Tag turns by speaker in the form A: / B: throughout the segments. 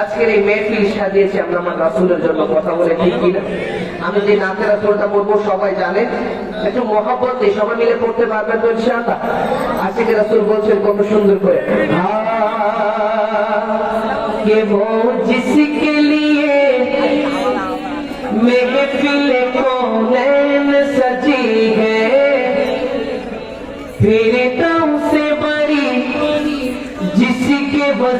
A: আজকের এই মেহফিল সাজিয়েছি আমরা আমার রাসুলের জন্য কথা বলে ঠিক কিনা আমি যে নাচের রাসুলটা বলবো সবাই জানেন একটু মহাব্বত নেই সবাই মিলে পড়তে পারবেন তো ইনশাআল্লাহ আজকে রাসুল বলছেন কত সুন্দর করে কে वो जिसके लिए महफिल कौनैन सजी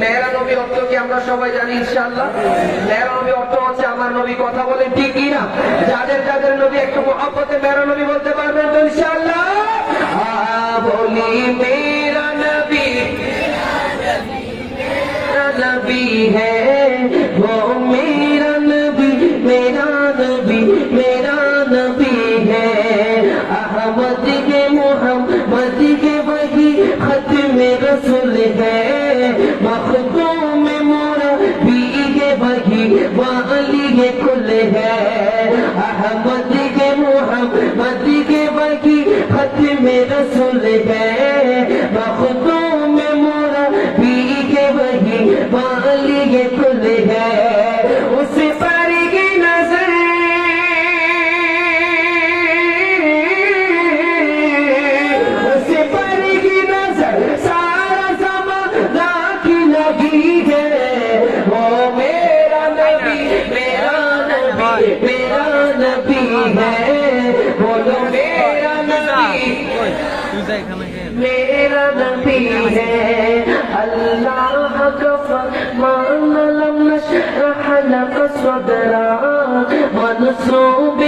A: লেহরা অর্থ কি আমরা সবাই জানি ইনশাল্লাহ অর্থ হচ্ছে আমার নবী কথা বলে ঠিক না? যাদের যাদের নবী একটু মহাপতে মেরা নবী বলতে পারবেন তো ইনশাল্লাহ বলি মেরা নবী। মেরা নবী হ্যাঁ আহমদ وعلی کے کل ہے۔ احمد کے محمد کے باقی رسول ہے۔ بخدوں میں مورا پی کے وہی کے کل ہے۔ کی نظر کی نظر سارا کی لگی وہ میرا نبی ہے۔ اللہ کا فرمان لم نشرح لك صدرا منصوب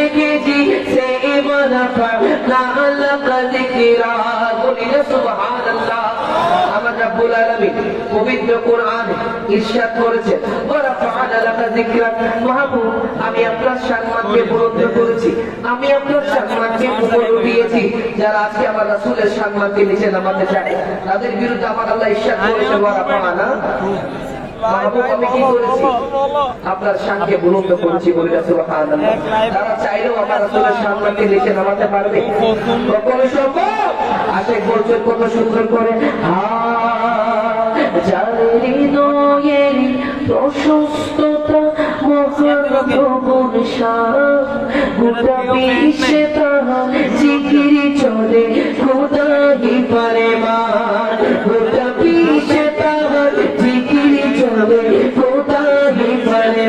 A: আমি আপনার সম্মানকে বুলন্দ করেছি। যারা আজকে আমার নিচে নামাতে চায়, তাদের বিরুদ্ধে আমার আল্লাহ আপনার বুলন্দ করেছি বলে তারা চাইলেও আমার সম্মানকে নিচে নামাতে পারবে। সম্ভব? বলছেন কত সুন্দর করে। যাদের হৃদয়ের প্রশস্ততা মহান প্রভুর সাপ তাহার জিকিরি চলে খোদাহি পারে মান। গোটা জিকিরি চলে পারে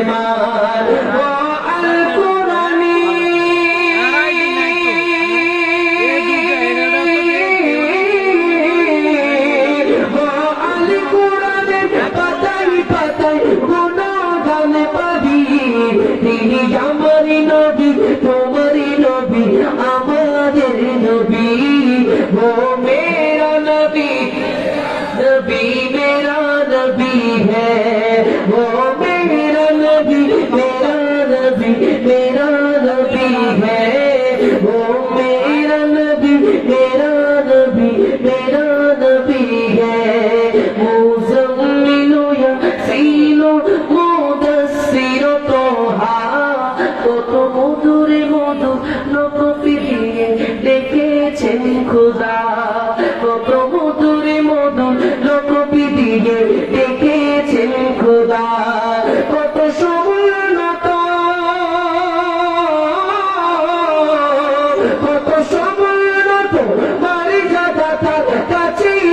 A: মধুরে মধু লোক ফিরিয়ে ডেকেছেন খোদা। কত মধুরে মধু লোক ফিরিয়ে ডেকেছেন খোদা। কত সমুন্নত কত তার কাছেই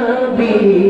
A: मेरा